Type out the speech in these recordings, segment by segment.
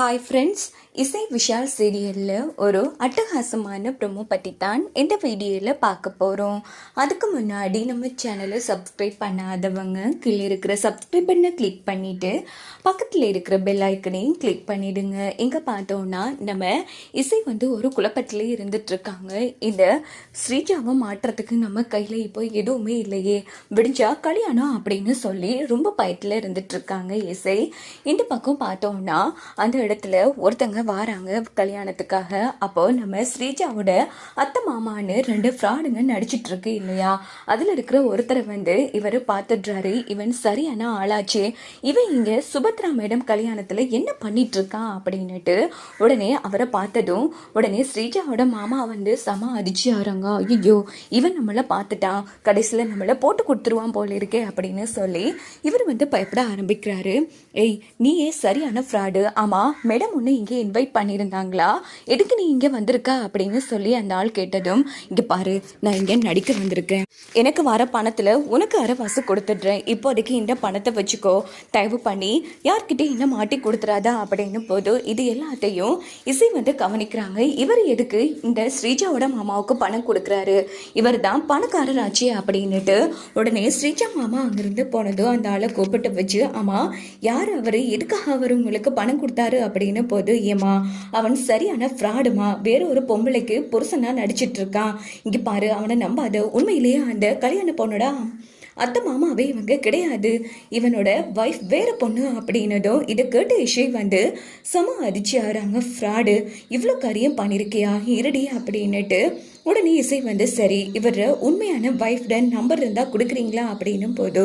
Hi friends, இசை விஷால் சீரியலில் ஒரு அட்டகாசமான ப்ரொமோ பற்றி தான் இந்த வீடியோவில் பார்க்க போகிறோம் அதுக்கு முன்னாடி நம்ம சேனலை சப்ஸ்கிரைப் பண்ணாதவங்க கீழே இருக்கிற சப்ஸ்கிரைப் பண்ண கிளிக் பண்ணிவிட்டு பக்கத்தில் இருக்கிற பெல் ஐக்கனையும் கிளிக் பண்ணிவிடுங்க எங்கே பார்த்தோன்னா நம்ம இசை வந்து ஒரு குழப்பத்திலே இருந்துகிட்ருக்காங்க இந்த ஸ்ரீஜாவை மாற்றுறதுக்கு நம்ம கையில் இப்போ எதுவுமே இல்லையே. விடிஞ்சா கல்யாணம் அப்படின்னு சொல்லி ரொம்ப பயத்தில் இருந்துகிட்ருக்காங்க இசை. இந்த பக்கம் பார்த்தோம்னா அந்த இடத்துல ஒருத்தங்க வாராங்க கல்யாணத்துக்காக. அப்போது நம்ம ஸ்ரீஜாவோட அத்தை மாமான்னு ரெண்டு ஃப்ராடுங்க நடிச்சிட்ருக்கு இல்லையா? அதில் இருக்கிற ஒருத்தரை வந்து இவர் பார்த்துடுறாரு இவன் சரியான ஆளாச்சே. இவன் இங்கே சுபத்ரா மேடம் கல்யாணத்தில் என்ன பண்ணிகிட்ருக்கான் அப்படின்னுட்டு உடனே அவரை பார்த்ததும் உடனே ஸ்ரீஜாவோட மாமா வந்து சம அடிச்சு ஆறாங்க ஐயோ இவன் நம்மளை பார்த்துட்டான் கடைசியில் நம்மளை போட்டு கொடுத்துருவான் போல இருக்கே அப்படின்னு சொல்லி இவர் வந்து பயப்பட ஆரம்பிக்கிறாரு. ஏய் நீயே சரியான ஃப்ராடு. ஆமாம் மேடம் ஒன்று இங்கே இன்வைட் பண்ணியிருந்தாங்களா எதுக்கு நீ இங்கே வந்திருக்க? அப்படின்னு சொல்லி அந்த ஆள் கேட்டதும் இங்கே பாரு நான் இங்கே நடிக்க வந்திருக்கேன். எனக்கு வர பணத்தில் உனக்கு அரைவாசு கொடுத்துட்றேன். இப்போதைக்கு இந்த பணத்தை வச்சுக்கோ. தயவு பண்ணி யார்கிட்ட இன்னும் மாட்டி கொடுத்துறாதா? அப்படின்னு போது இது எல்லாத்தையும் இசை வந்து கவனிக்கிறாங்க. இவர் எதுக்கு இந்த ஸ்ரீஜாவோட மாமாவுக்கு பணம் கொடுக்குறாரு? இவர் தான் பணக்காரர் ஆச்சு அப்படின்னுட்டு உடனே ஸ்ரீஜா மாமா அங்கிருந்து போனதும் அந்த ஆளை கூப்பிட்டு வச்சு ஆமாம் யார் அவர்? எதுக்காக அவர் உங்களுக்கு பணம் கொடுத்தாரு? அப்படின்னு போது ஏமா அவன் சரியான ஃப்ராடுமா? வேற ஒரு பொம்பளைக்கு புருஷனா நடிச்சிட்டு இருக்கான் இங்க பாரு அவனை நம்பாத உண்மையிலேயே அந்த கல்யாண பொண்ணோட அத்தை மாமாவே இவங்க கிடையாது. இவனோட வைஃப் வேற பொண்ணு அப்படின்னதும் இதை கேட்ட இஷை வந்து சம அதிர்ச்சி ஆறாங்க ஃப்ராடு. இவ்வளோ காரியம் பண்ணியிருக்கியா இருடி அப்படின்னுட்டு உடனே இசை வந்து சரி இவர் உண்மையான ஒய்ஃப்ட நம்பர் இருந்தால் கொடுக்குறீங்களா? அப்படின்னும் போது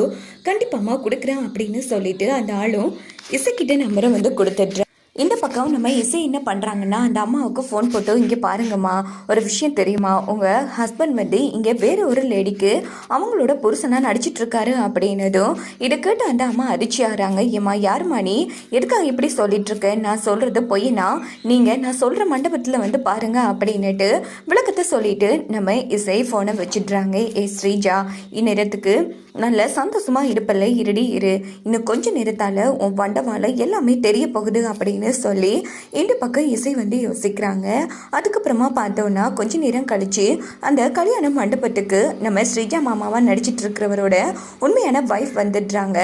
கண்டிப்பாம்மா கொடுக்குறேன் அப்படின்னு சொல்லிட்டு அந்த ஆளும் இசைக்கிட்ட நம்பரை வந்து கொடுத்துட்றேன் இந்த பக்கம் நம்ம இசை என்ன பண்ணுறாங்கன்னா அந்த அம்மாவுக்கு ஃபோன் போட்டு இங்கே பாருங்கம்மா ஒரு விஷயம் தெரியுமா? உங்கள் ஹஸ்பண்ட் வந்து இங்கே வேறு ஒரு லேடிக்கு அவங்களோட புருஷனாக நடிச்சிட்ருக்காரு அப்படின்னதும் இதை கேட்டு அந்த அம்மா அதிர்ச்சி ஆகிறாங்க. ஏம்மா யார் நீ? எதுக்காக இப்படி சொல்லிட்டு நான் சொல்கிறது பொய்னா நீங்கள் நான் சொல்கிற மண்டபத்தில் வந்து பாருங்கள் அப்படின்னுட்டு விளக்கத்தை சொல்லிவிட்டு நம்ம இசை ஃபோனை வச்சிடுறாங்க. ஏ ஸ்ரீஜா இந்நேரத்துக்கு நல்ல சந்தோஷமாக இருப்பல்ல இருடி இரு. இன்னும் கொஞ்ச நேரத்தால் உன் வண்டவால எல்லாமே தெரிய போகுது அப்படின்னு சொல்லி இந்த பக்கம் இசை வந்து யோசிக்கிறாங்க. அதுக்கப்புறமா பார்த்தோன்னா கொஞ்ச நேரம் கழித்து அந்த கல்யாண மண்டபத்துக்கு நம்ம ஸ்ரீஜா மாமாவாக நடிச்சிட்டு இருக்கிறவரோட உண்மையான வைஃப் வந்துடுறாங்க.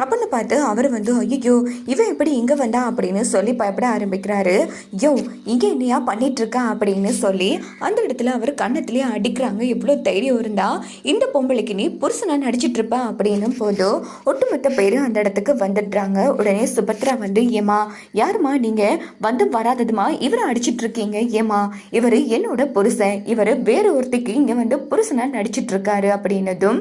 அப்படின்னு பார்த்து அவர் வந்து ஐயோ இவன் எப்படி இங்கே வந்தா? அப்படின்னு சொல்லி பயப்பட ஆரம்பிக்கிறாரு. யோ இங்கே என்னையா பண்ணிட்டு இருக்கா? அப்படின்னு சொல்லி அந்த இடத்துல அவர் கன்னத்துலேயே அடிக்கிறாங்க. எவ்வளோ தைரியம் இருந்தா இந்த பொம்பளைக்கு நீ புருஷனா நடிச்சிட்டு இருப்ப அப்படின்னு போதும் ஒட்டுமொத்த பேரும் அந்த இடத்துக்கு வந்துடுறாங்க. உடனே சுபத்ரா வந்து ஏமா யாருமா நீங்க? வந்து வராததுமா? இவரை அடிச்சிட்டு இருக்கீங்க ஏமா இவர் என்னோட புருஷன். இவர் வேற ஒருத்திக்கு இங்க வந்து புருஷனா நடிச்சிட்டு இருக்காரு அப்படின்னதும்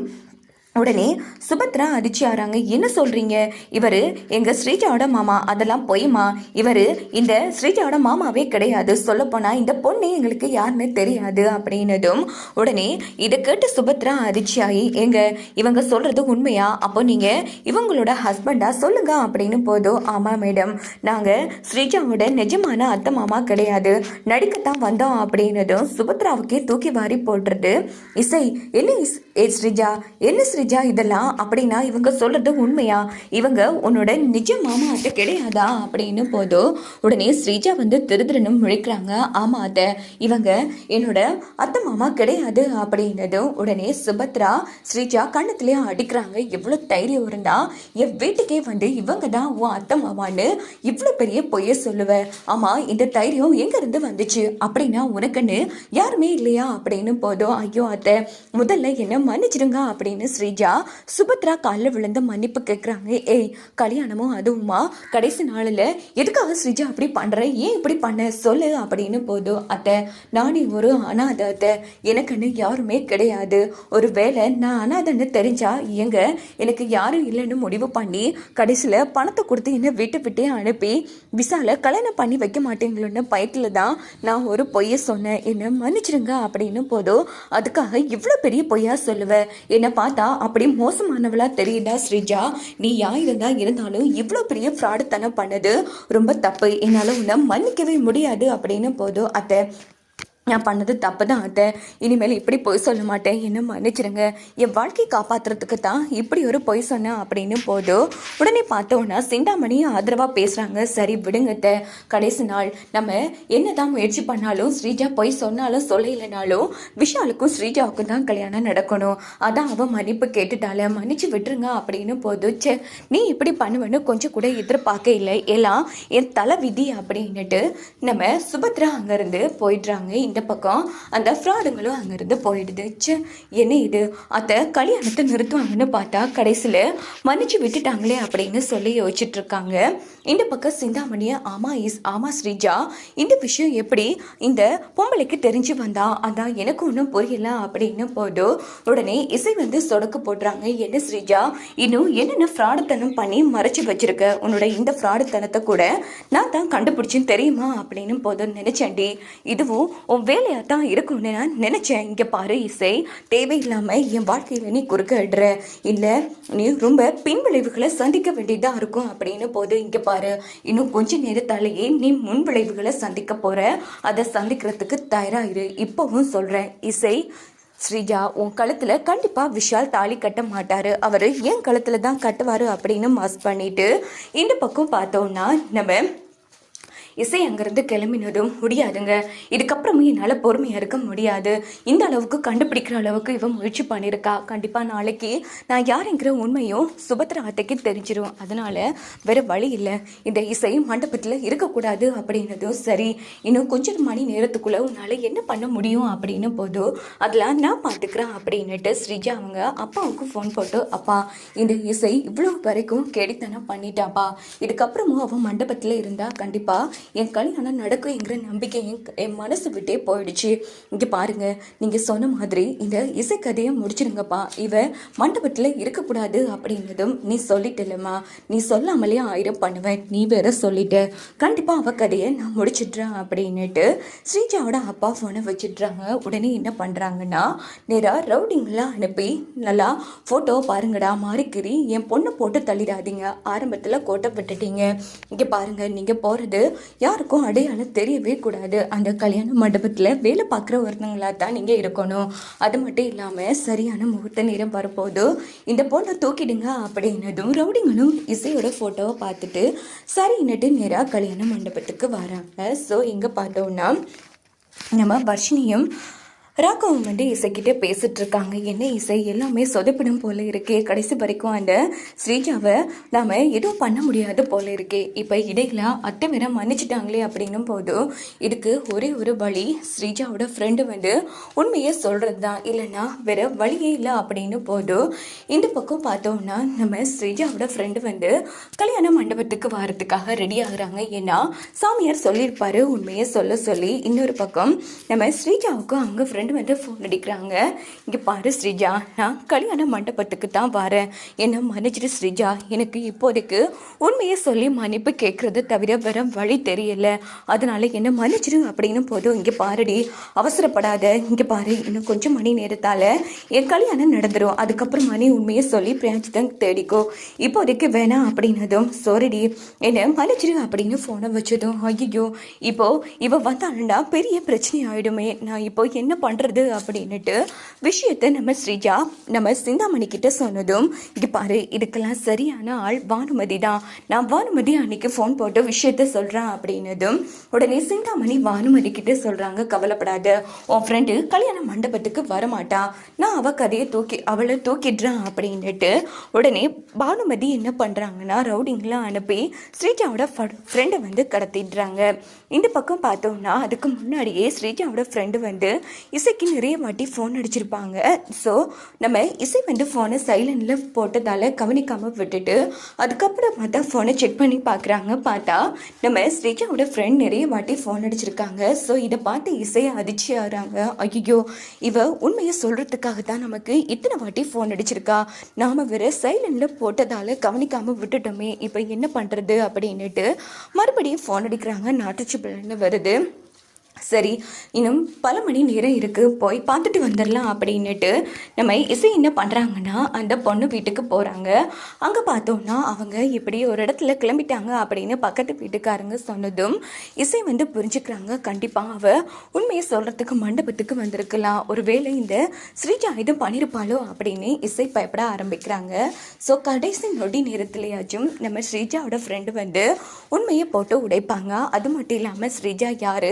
உடனே சுபத்ரா அதிர்ச்சி ஆறாங்க என்ன சொல்றீங்க? இவர் எங்க ஸ்ரீஜாவோட மாமா. அதெல்லாம் பொய்மா இவர் இந்த ஸ்ரீஜாவோட மாமாவே கிடையாது. சொல்லப்போனால் இந்த பொண்ணு எங்களுக்கு யாருன்னு தெரியாது அப்படின்னதும் உடனே இதை கேட்டு சுபத்ரா அதிர்ச்சியாகி எங்க இவங்க சொல்றது உண்மையா? அப்போ நீங்க இவங்களோட ஹஸ்பண்டா சொல்லுங்க அப்படின்னு போதும் ஆமா மேடம் நாங்க ஸ்ரீஜாவோட நிஜமான அத்தை மாமா கிடையாது. நடிக்கத்தான் வந்தோம் அப்படின்னதும் சுபத்ராவுக்கே தூக்கி வாரி போடுறது இசை. என்ன இஸ் ஏ ஸ்ரீஜா என்ன ஸ்ரீஜா இதெல்லாம்? அப்படின்னா இவங்க சொல்கிறது உண்மையா? இவங்க உன்னோட நிஜ மாமா அத்தை கிடையாதா? அப்படின்னு போதும் உடனே ஸ்ரீஜா வந்து திருதிருன்னு முழிக்கிறாங்க. ஆமாம் அத்தை இவங்க என்னோட அத்தை மாமா கிடையாது அப்படின்னதும் உடனே சுபத்ரா ஸ்ரீஜா கண்ணத்துலேயே அடிக்கிறாங்க. எவ்வளோ தைரியம் இருந்தால் என் வீட்டுக்கே வந்து இவங்க தான் உன் அத்தை மாமான்னு இவ்வளோ பெரிய பொய்ய சொல்லுவேன் ஆமாம் இந்த தைரியம் எங்கேருந்து வந்துச்சு? அப்படின்னா உனக்குன்னு யாருமே இல்லையா? அப்படின்னு போதும். ஐயோ அத்தை முதல்ல என்ன மன்னிச்சிடுங்க அப்படின்னு ஸ்ரீஜா சுபத்ரா காலில் விழுந்து மன்னிப்பு கேட்குறாங்க ஏய் கல்யாணமும் அதுவுமா? கடைசி நாளில் எதுக்காக ஸ்ரீஜா அப்படி பண்ணுற ஏன் இப்படி பண்ண? சொல்லு அப்படின்னு போதும் அத்தை நானே ஒரு அனாதை அத்தை. எனக்குன்னு யாருமே கிடையாது. ஒரு வேளை நான் அனாதைன்னு தெரிஞ்சா எங்க எனக்கு யாரும் இல்லைன்னு முடிவு பண்ணி கடைசியில் பணத்தை கொடுத்து என்னை விட்டு விட்டே அனுப்பி விசால கல்யாணம் பண்ணி வைக்க மாட்டேங்களோன்னு பயத்தில் தான் நான் ஒரு பொய்யை சொன்னேன். என்னை மன்னிச்சிடுங்க அப்படின்னு போதும் அதுக்காக இவ்வளோ பெரிய பொய்யா சொல்லுவ? என்னை பார்த்தா அப்படி மோசமானவளா தெரியுதா ஸ்ரீஜா? நீ யா இருந்தா இருந்தாலும் இவ்வளோ பெரிய ஃப்ராடுத்தனம் பண்ணது? ரொம்ப தப்பு. என்னால் உன்னை மன்னிக்கவே முடியாது அப்படின்னு போதும் அத்தை. நான் பண்ணது தப்பு தான் அத்தை. இனிமேல் இப்படி பொய் சொல்ல மாட்டேன். என்ன மன்னிச்சிருங்க. என் வாழ்க்கையை காப்பாற்றுறதுக்கு தான் இப்படி ஒரு பொய் சொன்னேன் அப்படின்னு போதும் உடனே பார்த்தோன்னா சிந்தாமணி ஆதரவாக பேசுகிறாங்க சரி விடுங்க அத்தை. கடைசி நாள். நம்ம என்னதான் முயற்சி பண்ணாலும் ஸ்ரீஜா பொய் சொன்னாலும் சொல்லலைனாலும் விஷாலுக்கும் ஸ்ரீஜாவுக்கும் தான் கல்யாணம் நடக்கணும். அதான் அவன் மன்னிப்பு கேட்டுட்டால. மன்னிச்சு விட்டுருங்க அப்படின்னு போதும் ச்சே நீ இப்படி பண்ணுவேன்னு கொஞ்சம் கூட எதிர்பார்க்க இல்லை. எல்லாம் என் தலை விதி அப்படின்னுட்டு நம்ம சுபத்ரா அங்கேருந்து போயிடுறாங்க. இந்த பக்கம் அந்த ஃப்ராடுங்களும் அங்கேருந்து போயிடுது. ச்சே என்ன இது? அத்தை கல்யாணத்தை நிறுத்துவாங்கன்னு பார்த்தா கடைசியில் மன்னிச்சு விட்டுட்டாங்களே அப்படின்னு சொல்லி யோசிச்சுட்டு இருக்காங்க. இந்த பக்கம் சிந்தாமணியை ஆமா இஸ் ஆமா ஸ்ரீஜா இந்த விஷயம் எப்படி இந்த பொம்பளைக்கு தெரிஞ்சு வந்தா? அதான் எனக்கு ஒன்றும் புரியல அப்படின்னு போதும் உடனே இசை வந்து சொடக்கு போடுறாங்க. என்ன ஸ்ரீஜா இன்னும் என்னென்ன ஃப்ராடுத்தனம் பண்ணி மறைச்சு வச்சிருக்க? உன்னோட இந்த ஃப்ராடுத்தனத்தை கூட நான் தான் கண்டுபிடிச்சேன்னு தெரியுமா அப்படின்னு போதும் நினைச்சேன்டி. இதுவும் உன் வேலையாக தான் இருக்கும்னு நான் நினச்சேன். இங்கே பாரு இசை தேவையில்லாமல் என் வாழ்க்கையில் நீ குறுக்கிடுற. இல்லை நீ ரொம்ப பின்விளைவுகளை சந்திக்க வேண்டியதாக இருக்கும் அப்படின்னு போது இங்கே பாரு இன்னும் கொஞ்ச நேரத்தாலேயே நீ முன் விளைவுகளை சந்திக்க போகிற அதை சந்திக்கிறதுக்கு தயாராகிரு இப்போவும் சொல்கிறேன் இசை ஸ்ரீஜா உன் கழுத்தில் கண்டிப்பாக விஷால் தாலி கட்ட மாட்டார். அவர் என் கழுத்தில் தான் கட்டுவார் அப்படின்னு மாஸ் பண்ணிவிட்டு இந்த பக்கம் பார்த்தோன்னா நம்ம இசை அங்கேருந்து கிளம்பினதும் முடியாதுங்க. இதுக்கப்புறமும் என்னால் பொறுமையாக இருக்க முடியாது. இந்த அளவுக்கு கண்டுபிடிக்கிற அளவுக்கு இவன் முயற்சி பண்ணியிருக்கா. கண்டிப்பாக நாளைக்கு நான் யாருங்கிற உண்மையும் சுபத்ரா அத்தைக்கு தெரிஞ்சிடும் அதனால் வேற வழி இல்லை. இந்த இசை மண்டபத்தில் இருக்கக்கூடாது அப்படின்னதும் சரி. இன்னும் கொஞ்சம் மணி நேரத்துக்குள்ளே உன்னால் என்ன பண்ண முடியும் அப்படின்னு போதும் அதில் நான் பார்த்துக்கிறேன் அப்படின்னுட்டு ஸ்ரீஜா அவங்க அப்பாவுக்கு ஃபோன் போட்டு அப்பா இந்த இசை இவ்வளோ வரைக்கும் கேடித்தனம் பண்ணிட்டாப்பா. இதுக்கப்புறமும் அவன் மண்டபத்தில் இருந்தால் கண்டிப்பாக என் கல்யாணம் நடக்குங்கிற நம்பிக்கை என் என் மனசு விட்டே போயிடுச்சு. இங்கே பாருங்க நீங்கள் சொன்ன மாதிரி இந்த இசைக்கதையை முடிச்சிருங்கப்பா. இவ மண்டபத்தில் இருக்கக்கூடாது அப்படின்னதும் நீ சொல்லிட்டலம்மா நீ சொல்லாமலே ஆயிரம் பண்ணுவேன். நீ வேற சொல்லிட்ட. கண்டிப்பாக அவ கதையை நான் முடிச்சிடுறேன் அப்படின்னுட்டு ஸ்ரீஜாவோட அப்பா ஃபோனை வச்சிடுறாங்க. உடனே என்ன பண்ணுறாங்கன்னா நேராக ரவுடிங்லாம் அனுப்பி நல்லா ஃபோட்டோ பாருங்கடா மாறிக்கிரி என் பொண்ணை போட்டு தள்ளிடாதீங்க. ஆரம்பத்தில் கோட்டை விட்டுட்டீங்க. இங்கே பாருங்கள் நீங்கள் போகிறது யாருக்கும் அடையாளம் தெரியவே கூடாது. அந்த கல்யாண மண்டபத்தில் வேலை பார்க்குற ஒருத்தங்களா தான் நீங்கள் இருக்கணும். அது மட்டும் இல்லாமல் சரியான முகூர்த்த நேரம் வரப்போது இந்த பொண்ணை தூக்கிடுங்க அப்படின்னதும் ரவுடிங்களும் இசையோட ஃபோட்டோவை பார்த்துட்டு சரின்னுட்டு நேராக கல்யாண மண்டபத்துக்கு வராங்க. ஸோ இங்கே பார்த்தோன்னா நம்ம வர்ஷினியும் ராகவும் வந்து இசைக்கிட்டே பேசிட்டு இருக்காங்க என்ன இசை? எல்லாமே சொதப்பிடும் போல இருக்கே. கடைசி வரைக்கும் அந்த ஸ்ரீஜாவை நாம எதுவும் பண்ண முடியாது போல இருக்கே. இப்போ இடையில அத்தை வேற மன்னிச்சிட்டாங்களே அப்படின்னும் போது இதுக்கு ஒரே ஒரு வழி ஸ்ரீஜாவோட ஃப்ரெண்டு வந்து உண்மையை சொல்றது தான் இல்லைன்னா வேற வழியே இல்லை அப்படின்னு போதும் இந்த பக்கம் பார்த்தோம்னா நம்ம ஸ்ரீஜாவோட ஃப்ரெண்டு வந்து கல்யாண மண்டபத்துக்கு வரதுக்காக ரெடி ஆகுறாங்க. ஏன்னா சாமியார் சொல்லியிருப்பாரு. உண்மையை சொல்ல சொல்லி இன்னொரு பக்கம் நம்ம ஸ்ரீஜாவுக்கும் அங்கே ஃப்ரெண்ட் வந்து ஃபோன் அடிக்கிறாங்க. இங்கே பாரு ஸ்ரீஜா நான் கல்யாண மண்டபத்துக்கு தான் வரேன். என்ன மன்னிச்சிட்டு ஸ்ரீஜா. எனக்கு இப்போதைக்கு உண்மையை சொல்லி மன்னிப்பு கேட்குறது தவிர வேற வழி தெரியல. அதனால என்ன மன்னிச்சிடு அப்படின்னு போதும். இங்கே பாருடி அவசரப்படாத. இங்கே பாரு இன்னும் கொஞ்சம் மணி நேரத்தால் என் கல்யாணம் நடந்துடும் அதுக்கப்புறம் மணி உண்மையை சொல்லி பிரான்ச் தேடிக்கோ. இப்போதைக்கு வேணாம் அப்படின்னதும் சோரிடி என்ன மன்னிச்சிடு அப்படின்னு ஃபோனை வச்சதும் ஐயோ இப்போ இவ வந்தாளுண்டா பெரிய பிரச்சனை ஆயிடுமே. நான் இப்போ என்ன பண்ணுறது அப்படின்னுட்டு விஷயத்தை நம்ம ஸ்ரீஜா நம்ம சிந்தாமணி கிட்ட சொன்னதும் இங்கே பாரு இதுக்கெல்லாம் சரியான ஆள் பானுமதி தான். நான் பானுமதி அன்னைக்கு ஃபோன் போட்டு விஷயத்த சொல்கிறேன் அப்படின்னதும் உடனே சிந்தாமணி பானுமதி கிட்ட சொல்கிறாங்க கவலைப்படாத. உன் ஃப்ரெண்டு கல்யாண மண்டபத்துக்கு வரமாட்டா. நான் அவள் கதையை தூக்கி அவளை தூக்கிடுறான் அப்படின்னுட்டு உடனே பானுமதி என்ன பண்ணுறாங்கன்னா ரவுடிங்லாம் அனுப்பி ஸ்ரீஜாவோட ஃப்ரெண்டை வந்து கடத்திடுறாங்க. இந்த பக்கம் பார்த்தோம்னா அதுக்கு முன்னாடியே ஸ்ரீஜாவோட ஃப்ரெண்டு வந்து இசைக்கு நிறைய வாட்டி ஃபோன் அடிச்சிருப்பாங்க. ஸோ நம்ம இசை வந்து ஃபோனை சைலண்டில் போட்டதால் கவனிக்காமல் விட்டுட்டு அதுக்கப்புறம் பார்த்தா ஃபோனை செக் பண்ணி பார்க்குறாங்க. பார்த்தா நம்ம ஸ்ரீஜாவோட ஃப்ரெண்ட் நிறைய வாட்டி ஃபோன் அடிச்சிருக்காங்க. ஸோ இதை பார்த்து இசையை அதிர்ச்சி ஆகிறாங்க. ஐயோ இவ உண்மையை சொல்கிறதுக்காக தான் நமக்கு இத்தனை வாட்டி ஃபோன் அடிச்சிருக்கா. நாம் வேறு சைலண்டில் போட்டதால் கவனிக்காமல் விட்டுட்டோமே. இப்போ என்ன பண்ணுறது அப்படின்னுட்டு மறுபடியும் ஃபோன் அடிக்கிறாங்க. நாட்டுச்சு பிள்ளைன்னு வருது. சரி இன்னும் பல மணி நேரம் இருக்குது போய் பார்த்துட்டு வந்துடலாம் அப்படின்னுட்டு நம்ம இசை என்ன பண்ணுறாங்கன்னா அந்த பொண்ணு வீட்டுக்கு போகிறாங்க அங்கே பார்த்தோன்னா அவங்க இப்படி ஒரு இடத்துல கிளம்பிட்டாங்க அப்படின்னு பக்கத்து வீட்டுக்காரங்க சொன்னதும் இசை வந்து புரிஞ்சுக்கிறாங்க. கண்டிப்பாக அவ உண்மையை சொல்கிறதுக்கு மண்டபத்துக்கு வந்திருக்கலாம். ஒருவேளை இந்த ஸ்ரீஜா இது பண்ணியிருப்பாளோ அப்படின்னு இசை பயப்பட ஆரம்பிக்கிறாங்க. ஸோ கடைசி நொடி நேரத்துலையாச்சும் நம்ம ஸ்ரீஜாவோட ஃப்ரெண்டு வந்து உண்மையை போட்டு உடைப்பாங்க. அது மட்டும் இல்லாமல் ஸ்ரீஜா யார்?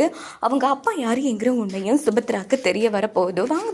அவங்க அப்பா யாரு என்கிற உண்மையும் சுபத்ராக்கு தெரிய வரப்போகுது. வாங்க